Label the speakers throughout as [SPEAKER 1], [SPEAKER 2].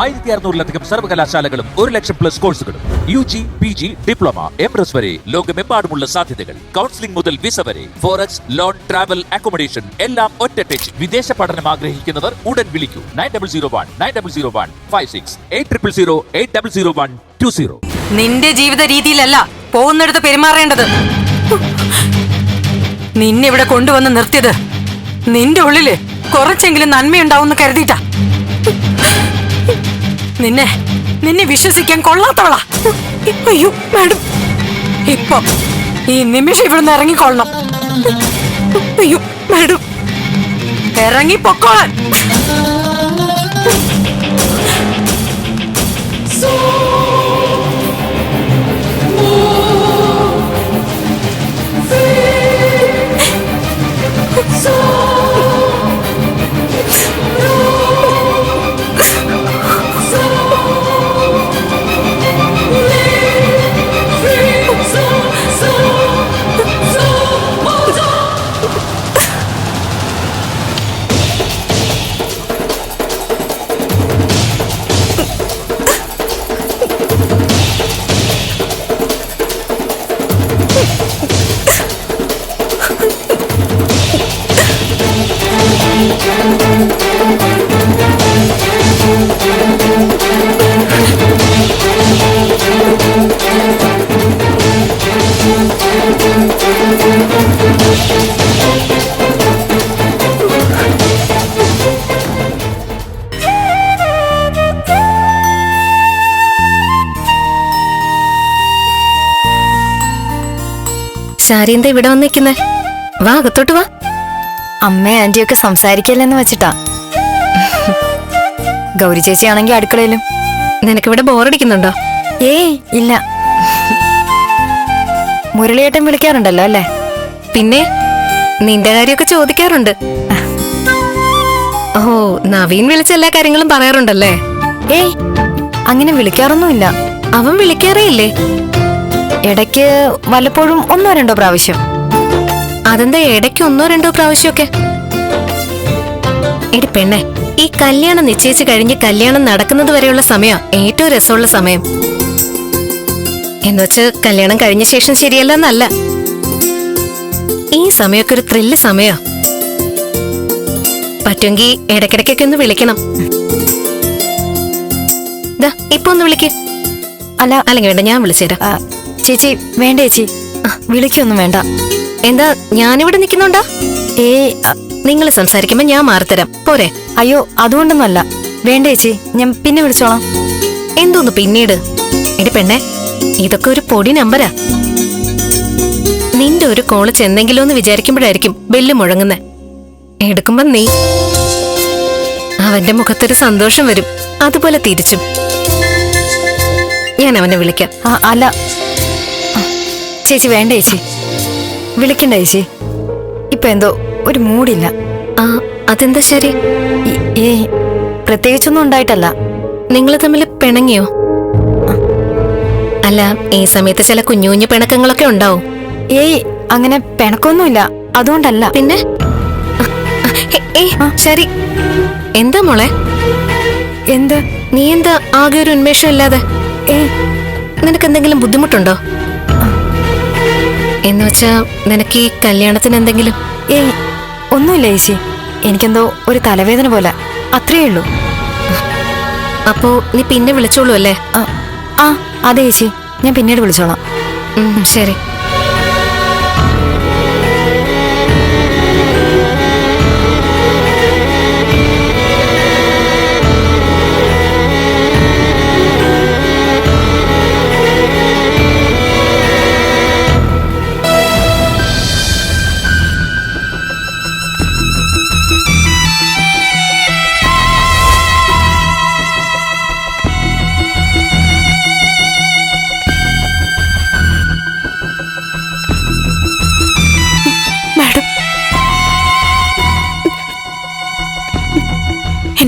[SPEAKER 1] ആയിരത്തി അറുന്നൂറിലധികം സർവകലാശാലകളും ഒരു ലക്ഷം പ്ലസ് കോഴ്സുകളും U G P G diploma M S വരെ ലോകമെമ്പാടുമുള്ള സാധ്യതകൾ. കൗൺസിലിംഗ് മുതൽ വിസ വരെ ഫോറക്സ് ലോൺ ട്രാവൽ അക്കോമഡേഷൻ എല്ലാം ഒറ്റ ടച്ച് വിദേശ പഠനം ആഗ്രഹിക്കുന്നവർ ഉടൻ വിളിക്കൂ. Nine double zero one nine double zero one five six eight triple zero eight double zero one two zero
[SPEAKER 2] നിന്റെ ജീവിത രീതിയിലല്ല പോകുന്നിടത്ത് പെരുമാറേണ്ടത്. നിന്നെ ഇവിടെ കൊണ്ടുവന്ന് നിർത്തിയത് നിന്റെ ഉള്ളിൽ കുറച്ചെങ്കിലും നന്മയുണ്ടാവുമെന്ന് കരുതിയിട്ടാ. നിന്നെ നിന്നെ വിശ്വസിക്കാൻ കൊള്ളാത്തവളാ. അയ്യോ മാഡം. ഇപ്പൊ ഈ നിമിഷം ഇവിടുന്ന് ഇറങ്ങിക്കൊള്ളണം. അയ്യോ മാഡം. ഇറങ്ങി പൊക്കോളാൻ
[SPEAKER 3] എന്താ ഇവിടെ വന്നിരിക്കുന്നേ? വാ അകത്തോട്ട് വാ.
[SPEAKER 4] അമ്മയും ആന്റിയൊക്കെ സംസാരിക്കല്ലെന്ന് വെച്ചിട്ടാ. ഗൗരി ചേച്ചിയാണെങ്കിൽ അടുക്കളയിലും.
[SPEAKER 3] നിനക്കിവിടെ ബോറടിക്കുന്നുണ്ടോ?
[SPEAKER 4] ഏ ഇല്ല. മുരളിയേട്ടൻ വിളിക്കാറുണ്ടല്ലോ അല്ലേ?
[SPEAKER 3] പിന്നെ നിന്റെ കാര്യമൊക്കെ ചോദിക്കാറുണ്ട്. ഓ നവീൻ വിളിച്ച എല്ലാ കാര്യങ്ങളും പറയാറുണ്ടല്ലേ?
[SPEAKER 4] ഏയ് അങ്ങനെ വിളിക്കാറൊന്നുമില്ല.
[SPEAKER 3] അവൻ വിളിക്കാറേ ഇല്ലേ?
[SPEAKER 4] ഇടയ്ക്ക് വല്ലപ്പോഴും ഒന്നോ രണ്ടോ പ്രാവശ്യം.
[SPEAKER 3] അതെന്താ ഇടയ്ക്ക് ഒന്നോ രണ്ടോ പ്രാവശ്യമൊക്കെ? എടി പെണ്ണെ ഈ കല്യാണം നിശ്ചയിച്ച് കഴിഞ്ഞ് കല്യാണം നടക്കുന്നത് വരെയുള്ള സമയം ഏറ്റവും രസമുള്ള സമയം. എന്നുവെച്ച് കല്യാണം കഴിഞ്ഞ ശേഷം ശരിയല്ല എന്നല്ല. ഈ സമയമൊക്കെ ഒരു ത്രില്ല് സമയോ. പറ്റുമെങ്കിൽ ഇടയ്ക്കിടയ്ക്കൊക്കെ ഒന്ന് വിളിക്കണം. ഇപ്പൊ ഒന്ന് വിളിക്ക്.
[SPEAKER 4] അല്ല.
[SPEAKER 3] അല്ലെങ്കിൽ വേണ്ട ഞാൻ വിളിച്ചുതരാം
[SPEAKER 4] ആ, ചേച്ചി വേണ്ട ചേച്ചി. വിളിക്കൊന്നും വേണ്ട.
[SPEAKER 3] എന്താ ഞാനിവിടെ നിൽക്കുന്നുണ്ടോ?
[SPEAKER 4] ഏ
[SPEAKER 3] നിങ്ങൾ സംസാരിക്കുമ്പോൾ ഞാൻ മാറിത്തരാം. പോരെ.
[SPEAKER 4] അയ്യോ അതുകൊണ്ടൊന്നുമല്ല. വേണ്ട ചേച്ചി ഞാൻ പിന്നെ വിളിച്ചോളാം.
[SPEAKER 3] എന്തോന്ന് പിന്നീട്? എടി പെണ്ണെ ഇതൊക്കെ ഒരു പൊടി നമ്പരാ. നിന്റെ ഒരു കോൾ ചെന്നെങ്കിലോ എന്ന് വിചാരിക്കുമ്പോഴായിരിക്കും ബെല്ല് മുഴങ്ങുന്നേ. എടുക്കുമ്പോ നീ. അവന്റെ മുഖത്തൊരു സന്തോഷം വരും. അതുപോലെ തിരിച്ചും. ഞാൻ അവനെ വിളിക്കാം.
[SPEAKER 4] അല്ല ചേച്ചി വേണ്ട ചേച്ചി. വിളിക്കണ്ട ചേച്ചി. ഇപ്പൊ എന്തോ ഒരു മൂടില്ല.
[SPEAKER 3] ആ അതെന്താ ശരി?
[SPEAKER 4] ഏ പ്രത്യേകിച്ചൊന്നും ഉണ്ടായിട്ടല്ല.
[SPEAKER 3] നിങ്ങൾ തമ്മിൽ പിണങ്ങിയോ? അല്ല ഈ സമയത്ത് ചില കുഞ്ഞു കുഞ്ഞു പിണക്കങ്ങളൊക്കെ ഉണ്ടാവും.
[SPEAKER 4] ഏയ് അങ്ങനെ പിണക്കൊന്നുമില്ല അതുകൊണ്ടല്ല.
[SPEAKER 3] പിന്നെ? ശരി. എന്താ മോളെ?
[SPEAKER 4] എന്ത്?
[SPEAKER 3] നീ എന്താ ആകെ ഒരു ഉന്മേഷം ഇല്ലാതെ?
[SPEAKER 4] ഏ
[SPEAKER 3] നിനക്ക് എന്തെങ്കിലും ബുദ്ധിമുട്ടുണ്ടോ? എന്ന് വെച്ചാ നിനക്ക് ഈ കല്യാണത്തിന് എന്തെങ്കിലും?
[SPEAKER 4] ഏയ് ഒന്നുമില്ല ഏച്ചി എനിക്കെന്തോ ഒരു തലവേദന പോലെ. അത്രയേ ഉള്ളൂ.
[SPEAKER 3] അപ്പോ നീ പിന്നെ വിളിച്ചോളൂ അല്ലേ?
[SPEAKER 4] ആ, ആ അതെ ചേച്ചി ഞാൻ പിന്നീട് വിളിച്ചോളാം.
[SPEAKER 3] ശരി.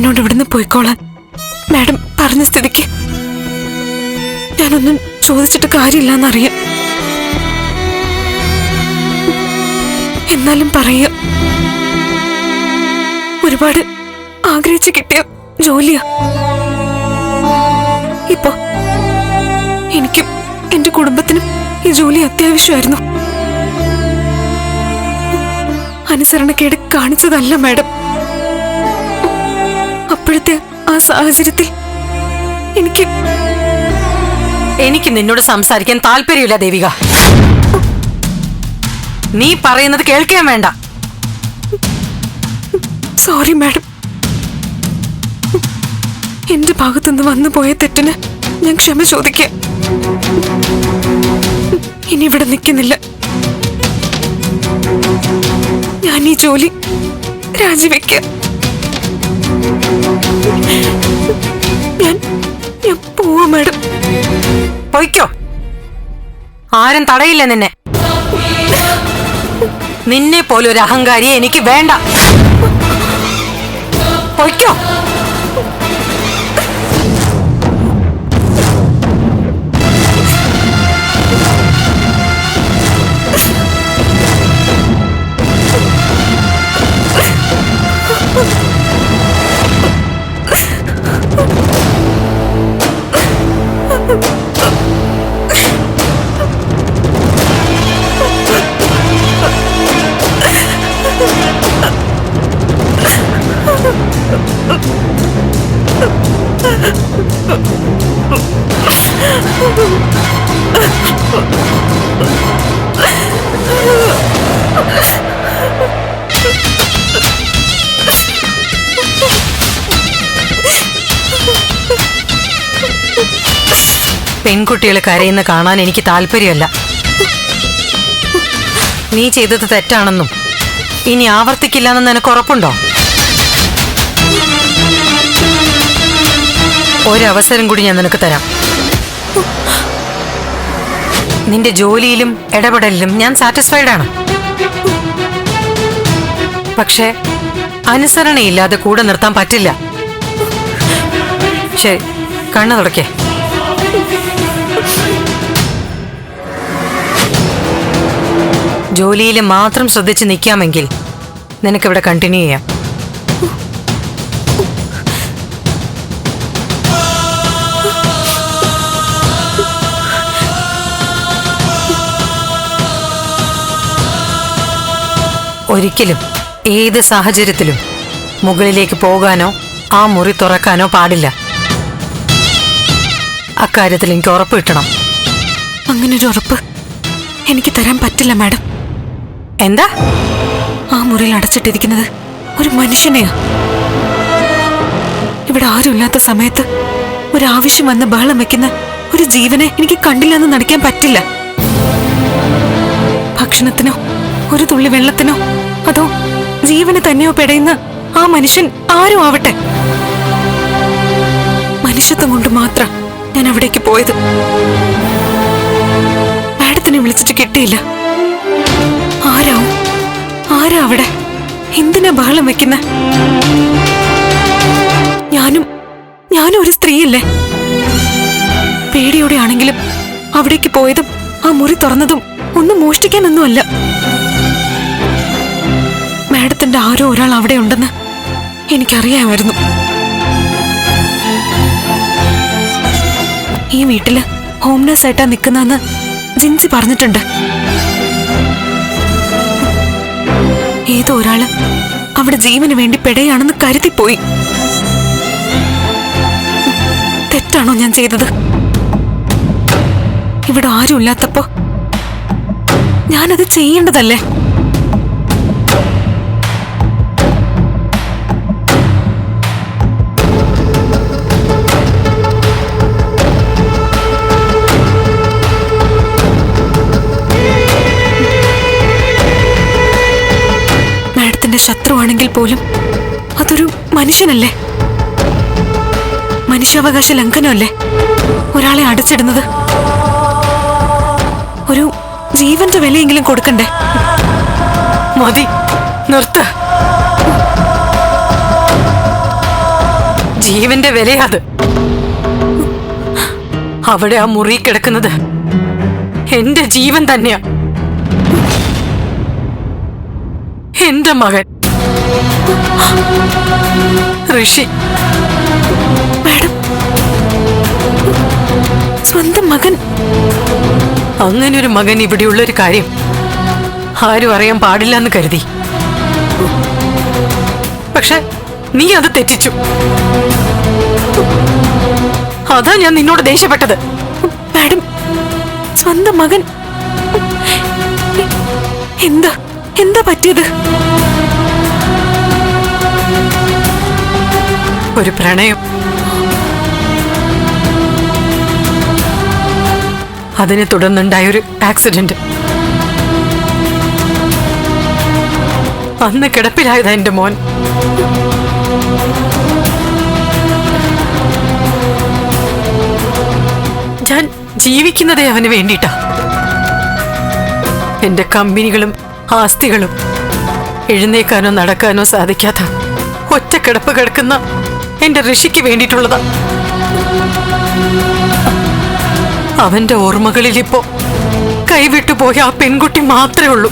[SPEAKER 2] എന്നോട് ഇവിടുന്ന് പോയിക്കോളാൻ. മാഡം പറഞ്ഞ സ്ഥിതിക്ക് ഞാനൊന്നും ചോദിച്ചിട്ട് കാര്യമില്ല കാര്യമില്ലെന്നറിയാം. എന്നാലും പറയുക. ഒരുപാട് ആഗ്രഹിച്ചു കിട്ടിയ ജോലിയാ. ഇപ്പോ എനിക്കും എന്റെ കുടുംബത്തിനും ഈ ജോലി അത്യാവശ്യമായിരുന്നു. അനുസരണക്കേട് കാണിച്ചതല്ല മാഡം. അപ്പോഴത്തെ ആ സാഹചര്യത്തിൽ എനിക്ക്
[SPEAKER 5] എനിക്ക് നിന്നോട് സംസാരിക്കാൻ താല്പര്യമില്ല ദേവിക. നീ പറയുന്നത് കേൾക്കാൻ വേണ്ട.
[SPEAKER 2] Sorry madam. എന്റെ ഭാഗത്തുനിന്ന് വന്നു പോയ തെറ്റിന് ഞാൻ ക്ഷമ ചോദിക്കാം. ഇനി ഇവിടെ നിൽക്കുന്നില്ല. ഞാൻ ഈ ജോലി രാജിവെക്കാം. ഞാൻ
[SPEAKER 5] ആരും തടയില്ല നിന്നെ. നിന്നെ പോലെ ഒരു അഹങ്കാരിയെ എനിക്ക് വേണ്ട. പൊയ്ക്കോ. പെൺകുട്ടികൾ കരയുന്ന കാണാൻ എനിക്ക് താല്പര്യമല്ല. നീ ചെയ്തത് തെറ്റാണെന്നും ഇനി ആവർത്തിക്കില്ലെന്നും നിനക്ക് ഉറപ്പുണ്ടോ? ഒരവസരം കൂടി ഞാൻ നിനക്ക് തരാം. നിന്റെ ജോലിയിലും ഇടപെടലിലും ഞാൻ സാറ്റിസ്ഫൈഡ് ആണ്. പക്ഷേ അനുസരണയില്ലാതെ കൂടെ നിർത്താൻ പറ്റില്ല. ശരി കണ്ണു തുടക്കേ ജോലിയിൽ മാത്രം ശ്രദ്ധിച്ച് നിൽക്കാമെങ്കിൽ നിനക്കിവിടെ കണ്ടിന്യൂ ചെയ്യാം. ഒരിക്കലും ഏത് സാഹചര്യത്തിലും മുകളിലേക്ക് പോകാനോ ആ മുറി തുറക്കാനോ പാടില്ല. അക്കാര്യത്തിൽ എനിക്ക് ഉറപ്പ് കിട്ടണം.
[SPEAKER 2] അങ്ങനൊരു ഉറപ്പ് എനിക്ക് തരാൻ പറ്റില്ല മാഡം.
[SPEAKER 5] എന്താ?
[SPEAKER 2] ആ മുറിയിൽ അടച്ചിട്ടിരിക്കുന്നത് ഒരു മനുഷ്യനെയാ. ഇവിടെ ആരുമില്ലാത്ത സമയത്ത് ഒരാവശ്യം വന്ന് ബഹളം വെക്കുന്ന ഒരു ജീവനെ എനിക്ക് കണ്ടില്ലെന്ന് നടിക്കാൻ പറ്റില്ല. ഭക്ഷണത്തിനോ ഒരു തുള്ളി വെള്ളത്തിനോ അതോ ജീവന് തന്നെയോ പെടയുന്ന ആ മനുഷ്യൻ ആരും ആവട്ടെ? മനുഷ്യത്വം കൊണ്ട് മാത്രം ഞാൻ അവിടേക്ക് പോയത്. മാഡത്തിനെ വിളിച്ചിട്ട് കിട്ടിയില്ല. ആരാവും ആരാ അവിടെ? എന്തിനാ ബഹളം വെക്കുന്ന? ഞാനും ഞാനും ഒരു സ്ത്രീയല്ലേ? പേടിയോടെ ആണെങ്കിലും അവിടേക്ക് പോയതും ആ മുറി തുറന്നതും ഒന്നും മോഷ്ടിക്കാനൊന്നുമല്ല. മാഡത്തിന്റെ ആരോ ഒരാൾ അവിടെ ഉണ്ടെന്ന് എനിക്കറിയാമായിരുന്നു. ഈ വീട്ടിൽ ഹോംനസ് ആയിട്ടാ നിൽക്കുന്നതെന്ന് ജിൻസി പറഞ്ഞിട്ടുണ്ട്. ഏതോ ഒരാൾ അവിടെ ജീവന് വേണ്ടി പെടയാണെന്ന് കരുതിപ്പോയി. തെറ്റാണോ ഞാൻ ചെയ്തത്? ഇവിടെ ആരും ഇല്ലാത്തപ്പോ ഞാനത് ചെയ്യേണ്ടതല്ലേ? പോലും അതൊരു മനുഷ്യനല്ലേ? മനുഷ്യാവകാശ ലംഘനമല്ലേ? ഒരാളെ അടച്ചിടുന്നത്? ഒരു ജീവന്റെ വിലയെങ്കിലും കൊടുക്കണ്ടേ?
[SPEAKER 5] മതി നിർത്ത. ജീവന്റെ വിലയാത് അവിടെ ആ മുറി കിടക്കുന്നത് എന്റെ ജീവൻ തന്നെയാ. എന്റെ മകൻ. ഋഷി.
[SPEAKER 2] മാഡം. മകൻ.
[SPEAKER 5] അങ്ങനെ ഒരു മകൻ ഇവിടെയുള്ള ഒരു കാര്യം ആരും അറിയാൻ പാടില്ല എന്ന് കരുതി. പക്ഷെ നീ അത് തെറ്റിച്ചു. അതാ ഞാൻ നിന്നോട് ദേഷ്യപ്പെട്ടത്.
[SPEAKER 2] മാഡം സ്വന്തം മകൻ. എന്താ എന്താ പറ്റിയത്?
[SPEAKER 5] ഒരു പ്രണയം. അതിനെ തുടർന്നുണ്ടായ ഒരു ആക്സിഡന്റ് അന്ന് കിടപ്പിലായതാ എന്റെ മോൻ. ഞാൻ ജീവിക്കുന്നതേ അവന് വേണ്ടിയിട്ടാ. എന്റെ കമ്പനികളും ആസ്തികളും എഴുന്നേക്കാനോ നടക്കാനോ സാധിക്കാത്ത ഒറ്റ കിടപ്പ് കിടക്കുന്ന എന്റെ ഋഷിക്ക് വേണ്ടിയിട്ടുള്ളതാ. അവന്റെ ഓർമ്മകളിൽ ഇപ്പോ കൈവിട്ടു പോയ ആ പെൺകുട്ടി മാത്രമേ ഉള്ളൂ.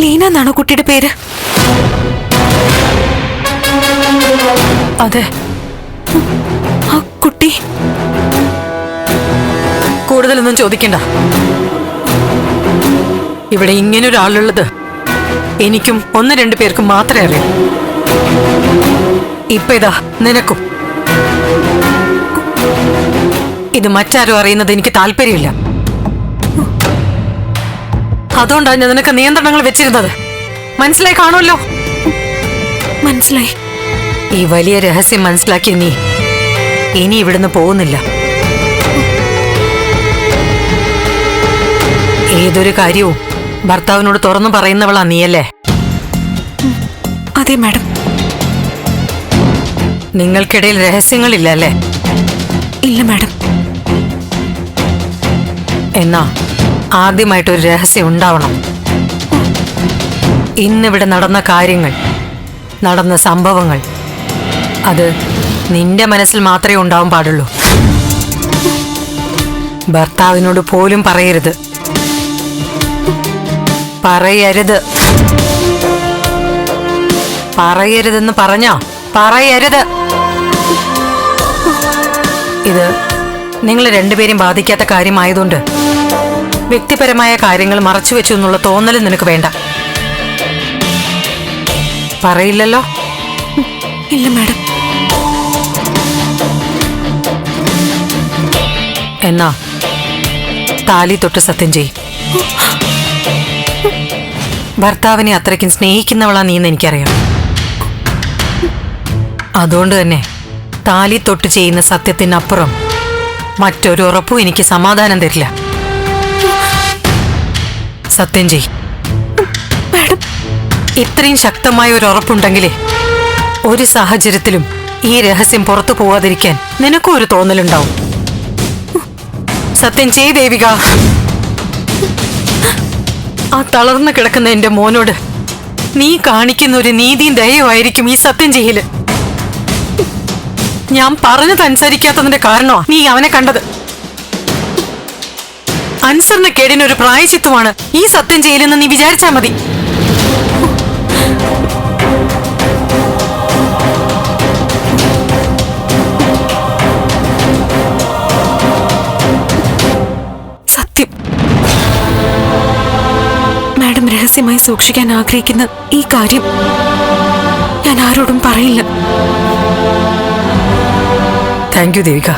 [SPEAKER 2] ലീന എന്നാണോ കുട്ടിയുടെ പേര്?
[SPEAKER 5] അതെ.
[SPEAKER 2] ആ കുട്ടി?
[SPEAKER 5] കൂടുതലൊന്നും ചോദിക്കണ്ട. ഇവിടെ ഇങ്ങനൊരാളുള്ളത് എനിക്കും ഒന്ന് രണ്ടു പേർക്കും മാത്രമേ അറിയൂ. ഇപ്പൊ ഇതാ നിനക്കും. ഇത് മറ്റാരും അറിയുന്നത് എനിക്ക് താല്പര്യമില്ല. അതുകൊണ്ടാണ് ഞാൻ നിനക്ക് നിയന്ത്രണങ്ങൾ വെച്ചിരുന്നത്. മനസ്സിലായി കാണുമല്ലോ?
[SPEAKER 2] മനസ്സിലായി.
[SPEAKER 5] ഈ വലിയ രഹസ്യം മനസ്സിലാക്കിയ നീ ഇനി ഇവിടുന്ന് പോകുന്നില്ല. ഏതൊരു കാര്യവും ഭർത്താവിനോട് തുറന്നു പറയുന്നവളാ നീയല്ലേ?
[SPEAKER 2] അതെ മാഡം.
[SPEAKER 5] നിങ്ങൾക്കിടയിൽ രഹസ്യങ്ങളില്ല അല്ലേ?
[SPEAKER 2] ഇല്ല മാഡം.
[SPEAKER 5] എന്നാ ആദ്യമായിട്ടൊരു രഹസ്യം ഉണ്ടാവണം. ഇന്നിവിടെ നടന്ന കാര്യങ്ങൾ നടന്ന സംഭവങ്ങൾ അത് നിന്റെ മനസ്സിൽ മാത്രമേ ഉണ്ടാവാൻ പാടുള്ളൂ. ഭർത്താവിനോട് പോലും പറയരുത്. പറയരുത്. പറയരുതെന്ന് പറഞ്ഞോ? പറയരുത്. ഇത് നിങ്ങൾ രണ്ടുപേരും ബാധിക്കാത്ത കാര്യമായതുകൊണ്ട് വ്യക്തിപരമായ കാര്യങ്ങൾ മറച്ചു വെച്ചു എന്നുള്ള തോന്നലും നിനക്ക് വേണ്ട. പറയില്ലല്ലോ?
[SPEAKER 2] ഇല്ല മാഡം.
[SPEAKER 5] എന്നാ താലി തൊട്ട് സത്യം ചെയ് ഭർത്താവിനെ അത്രയ്ക്കും സ്നേഹിക്കുന്നവളാ നീന്ന് എനിക്കറിയാം. അതുകൊണ്ട് തന്നെ താലി തൊട്ട് ചെയ്യുന്ന സത്യത്തിനപ്പുറം മറ്റൊരു ഉറപ്പും എനിക്ക് സമാധാനം തരില്ല. സത്യം ചെയ് ഇത്രയും ശക്തമായ ഒരു ഉറപ്പുണ്ടെങ്കിലേ ഒരു സാഹചര്യത്തിലും ഈ രഹസ്യം പുറത്തു പോവാതിരിക്കാൻ നിനക്കും ഒരു തോന്നലുണ്ടാവും. സത്യം ചെയ് ദേവിക. ആ തളർന്നു കിടക്കുന്ന എന്റെ മോനോട് നീ കാണിക്കുന്ന ഒരു നീതിയും ദയവായിരിക്കും ഈ സത്യം ചെയ്യൽ. ഞാൻ പറഞ്ഞത് അനുസരിക്കാത്തതിന്റെ കാരണമാ നീ അവനെ കണ്ടത്. അനുസരണക്കേടിന് കേടിനൊരു പ്രായശിത്വമാണ് ഈ സത്യം ചെയ്യലെന്ന് നീ വിചാരിച്ചാ മതി.
[SPEAKER 2] സത്യം. മാഡം രഹസ്യമായി സൂക്ഷിക്കാൻ ആഗ്രഹിക്കുന്ന ഈ കാര്യം ഞാൻ ആരോടും പറയില്ല.
[SPEAKER 5] താങ്ക് യു ദേവിക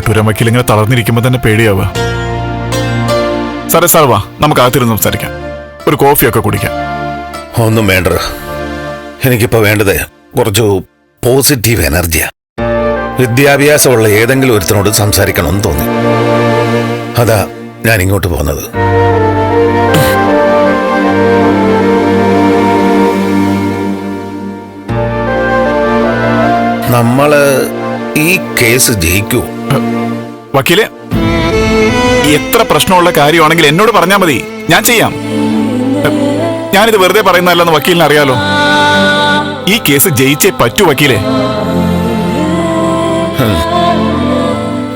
[SPEAKER 6] കാട്ടൂരമ്മയ്ക്കിൽ ഇങ്ങനെ തളർന്നിരിക്കുമ്പോൾ തന്നെ പേടിയാവുക. സാറേ സാർ വാ. നമുക്ക് അകത്തിരുന്ന് സംസാരിക്കാം. ഒരു കോഫിയൊക്കെ കുടിക്കാം.
[SPEAKER 7] ഒന്നും വേണ്ട എനിക്കിപ്പോ വേണ്ടത് കുറച്ച് പോസിറ്റീവ് എനർജിയാ. വിദ്യാഭ്യാസമുള്ള ഏതെങ്കിലും ഒരുത്തനോട് സംസാരിക്കണമെന്ന് തോന്നി. അതാ ഞാൻ ഇങ്ങോട്ട് പോകുന്നത്. നമ്മൾ ഈ കേസ് ജയിക്കൂ.
[SPEAKER 6] വക്കീലെ എത്ര പ്രശ്നമുള്ള കാര്യമാണെങ്കിൽ എന്നോട് പറഞ്ഞാൽ മതി. ഞാൻ ചെയ്യാം. ഞാനിത് വെറുതെ പറയുന്നതല്ലെന്ന് വക്കീലിന് അറിയാലോ. ഈ കേസ് ജയിച്ചേ പറ്റൂ വക്കീലെ.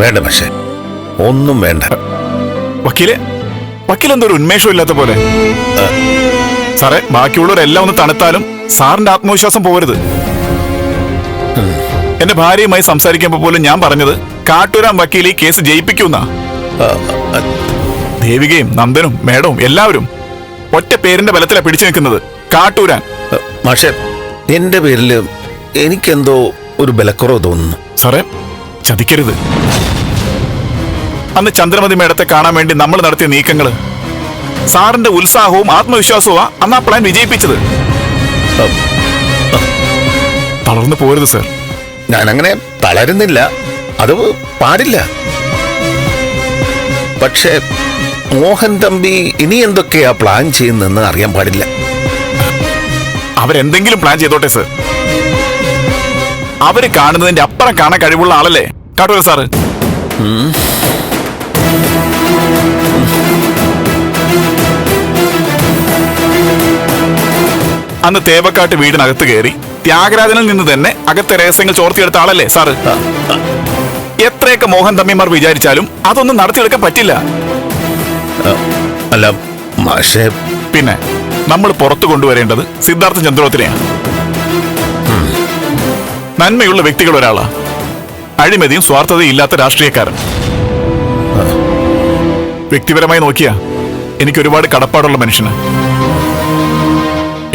[SPEAKER 7] വേണ്ട പക്ഷേ ഒന്നും വേണ്ട.
[SPEAKER 6] വക്കീലെ വക്കീൽ ഒരു ഉന്മേഷം ഇല്ലാത്ത പോലെ. സാറേ ബാക്കിയുള്ളവരെല്ലാം ഒന്ന് തണുത്താലും സാറിന്റെ ആത്മവിശ്വാസം പോകരുത് എന്റെ ഭാര്യയുമായി സംസാരിക്കുമ്പോൾ പോലും ഞാൻ പറഞ്ഞത് കാട്ടൂരാം വക്കീൽ ഈ കേസ് ജയിപ്പിക്കുന്ന? ദേവികയും നന്ദനും മേഡവും എല്ലാവരും ഒറ്റ പേരിന്റെ ബലത്തിലാ പിടിച്ചു നിൽക്കുന്നത്. കാട്ടൂരാൻ.
[SPEAKER 7] മാഷെ എന്റെ പേരിൽ എനിക്കെന്തോ ഒരു ബലക്കുറവ് തോന്നുന്നു.
[SPEAKER 6] സാറേ ചതിക്കരുത്. അന്ന് ചന്ദ്രമതി മേഡത്തെ കാണാൻ വേണ്ടി നമ്മൾ നടത്തിയ നീക്കങ്ങൾ സാറിന്റെ ഉത്സാഹവും ആത്മവിശ്വാസവും അന്ന് ആ പ്ലാൻ വിജയിപ്പിച്ചത്. തളർന്നു പോരുത് സർ.
[SPEAKER 7] ഞാനങ്ങനെ തളരുന്നില്ല. അത് പാടില്ല. പക്ഷേ മോഹൻ തമ്പി ഇനി എന്തൊക്കെയാ പ്ലാൻ ചെയ്യുന്നതെന്ന് അറിയാൻ പാടില്ല.
[SPEAKER 6] അവരെന്തെങ്കിലും പ്ലാൻ ചെയ്തോട്ടെ സർ. അവർ കാണുന്നതിന്റെ അപ്പുറം കാണാൻ കഴിവുള്ള ആളല്ലേ? കാട്ടൂര സാറ്. അന്ന് തേവക്കാട്ട് വീടിനകത്ത് കയറി ത്യാഗരാജനിൽ നിന്ന് തന്നെ അകത്തെ രഹസ്യങ്ങൾ ചോർത്തിയെടുത്ത ആളല്ലേ സാറ്? എത്രയൊക്കെ മോഹൻ തമ്മിമാർ വിചാരിച്ചാലും അതൊന്നും നടത്തിയെടുക്കാൻ പറ്റില്ല.
[SPEAKER 7] അല്ല മാഷേ.
[SPEAKER 6] പിന്നെ നമ്മൾ പുറത്തു കൊണ്ടുവരേണ്ടത് സിദ്ധാർത്ഥ ചന്ദ്രോത്തിനെയാണ്. നന്മയുള്ള വ്യക്തികൾ ഒരാളാ. അഴിമതിയും സ്വാർത്ഥതയും ഇല്ലാത്ത രാഷ്ട്രീയക്കാരൻ. വ്യക്തിപരമായി നോക്കിയാ എനിക്ക് ഒരുപാട് കടപ്പാടുള്ള മനുഷ്യന്.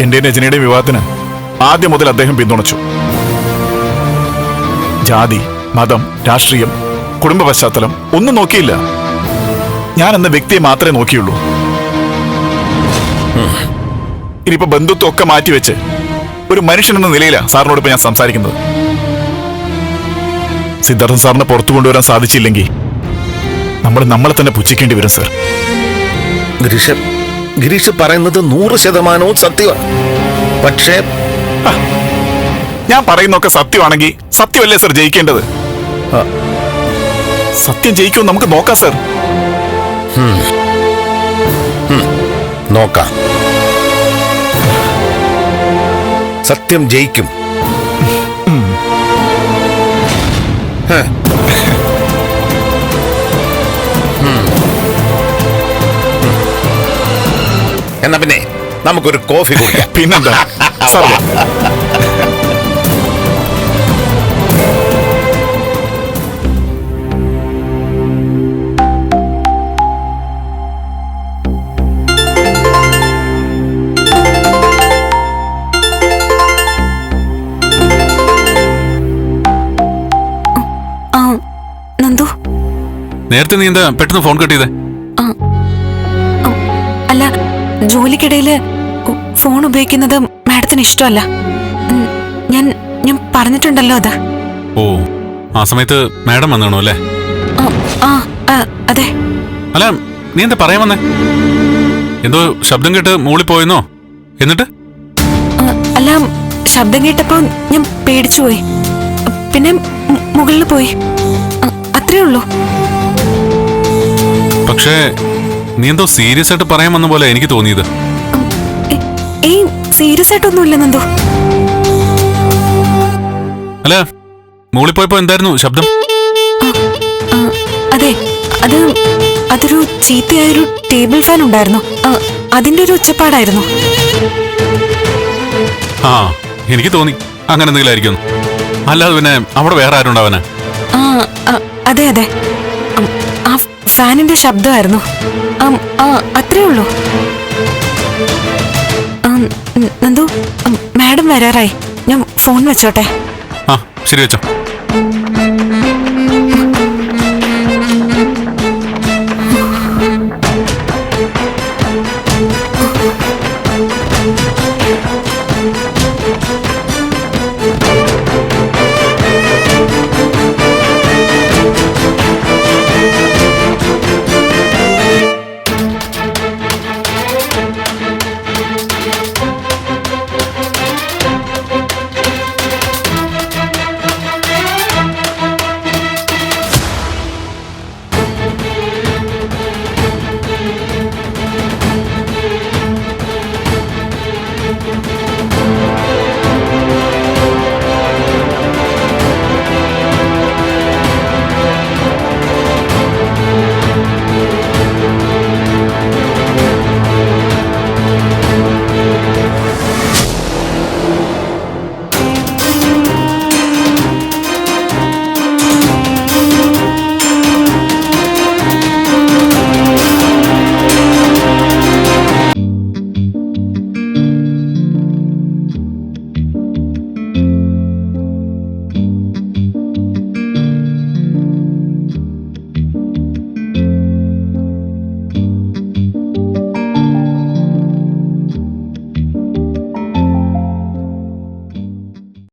[SPEAKER 6] എന്റെ രചനയുടെ വിവാഹത്തിന് ആദ്യം മുതൽ അദ്ദേഹം പിന്തുണച്ചു. ജാതി മതം രാഷ്ട്രീയം കുടുംബ പശ്ചാത്തലം ഒന്നും നോക്കിയില്ല. ഞാൻ എന്ന വ്യക്തിയെ മാത്രമേ നോക്കിയുള്ളൂ. ഇനിയിപ്പോ ബന്ധുത്വം ഒക്കെ മാറ്റിവെച്ച് ഒരു മനുഷ്യൻ എന്ന നിലയിലാണ് സാറിനോട് ഇപ്പൊ ഞാൻ സംസാരിക്കുന്നത്. സിദ്ധാർത്ഥൻ സാറിനെ പുറത്തു കൊണ്ടുവരാൻ സാധിച്ചില്ലെങ്കിൽ നമ്മൾ നമ്മളെ തന്നെ പുച്ഛിക്കേണ്ടി വരും സർ.
[SPEAKER 7] ഗിരീഷ് ഗിരീഷ് പറയുന്നത് നൂറ് ശതമാനവും സത്യമാണ്. പക്ഷേ
[SPEAKER 6] ഞാൻ പറയുന്നൊക്കെ സത്യമാണെങ്കിൽ സത്യമല്ലേ സർ ജയിക്കേണ്ടത്. സത്യം ജയിക്കും നമുക്ക് നോക്കാം സർ.
[SPEAKER 7] നോക്കാം. സത്യം ജയിക്കും. എന്നാ പിന്നെ നമുക്കൊരു കോഫി കുടിക്കാം.
[SPEAKER 6] പിന്നെന്താ?
[SPEAKER 8] നേരത്തെ നീ എന്താ പെട്ടെന്ന് ഫോൺ കട്ട് ചെയ്തേ?
[SPEAKER 2] അല്ല ജോലിക്കിടയിൽ ഫോൺ ഉപയോഗിക്കുന്നത് മാഡത്തിന് ഇഷ്ടമല്ല. ഞാൻ ഞാൻ പറഞ്ഞിട്ടുണ്ടല്ലോ അത്.
[SPEAKER 8] ഓ ആ സമയത്ത് മാഡം വന്നാണോ അല്ലേ?
[SPEAKER 2] അതെ.
[SPEAKER 8] അല്ല നീ എന്താ പറയാൻ വന്നേ? എന്തോ ശബ്ദം കേട്ട് മൂളി പോയെന്നോ? എന്നിട്ട്?
[SPEAKER 2] അല്ല ശബ്ദം കേട്ടപ്പോ ഞാൻ പേടിച്ചുപോയി. പിന്നെ മു- മുകളിൽ പോയി. അത്രേ ഉള്ളൂ.
[SPEAKER 8] പക്ഷേ നീ എന്തോ സീരിയസ് ആയിട്ട് പറയാൻ വന്ന പോലെ എനിക്ക് തോന്നിയത്.
[SPEAKER 2] ഏയ് സീരിയസ് ആയിട്ടൊന്നുമില്ല നന്ദു.
[SPEAKER 8] അല്ല മുകളിൽ പോയപ്പോ എന്തായിരുന്നു ശബ്ദം?
[SPEAKER 2] ആ, അതെ അത് അതൊരു ചീത്തയായൊരു ടേബിൾ ഫാൻ ഉണ്ടായിരുന്നു. ആ, അതിന്റെ ഒരു ഒച്ചപ്പാടായിരുന്നു.
[SPEAKER 8] ആ എനിക്ക് തോന്നി. അങ്ങനെ എന്തെങ്കിലും ആയിരിക്കും. അല്ലാതെ പിന്നെ അവിടെ വേറെ ആരുണ്ടാവനെ
[SPEAKER 2] ആ ആ, അതെ അതെ. ഉം, ഫാനിന്റെ ശബ്ദമായിരുന്നു. ആ അത്രേ ഉള്ളൂ. നന്ദു മാഡം വരാറായി. ഞാൻ ഫോൺ വെച്ചോട്ടെ.
[SPEAKER 8] ആ ശരി വെച്ചോ.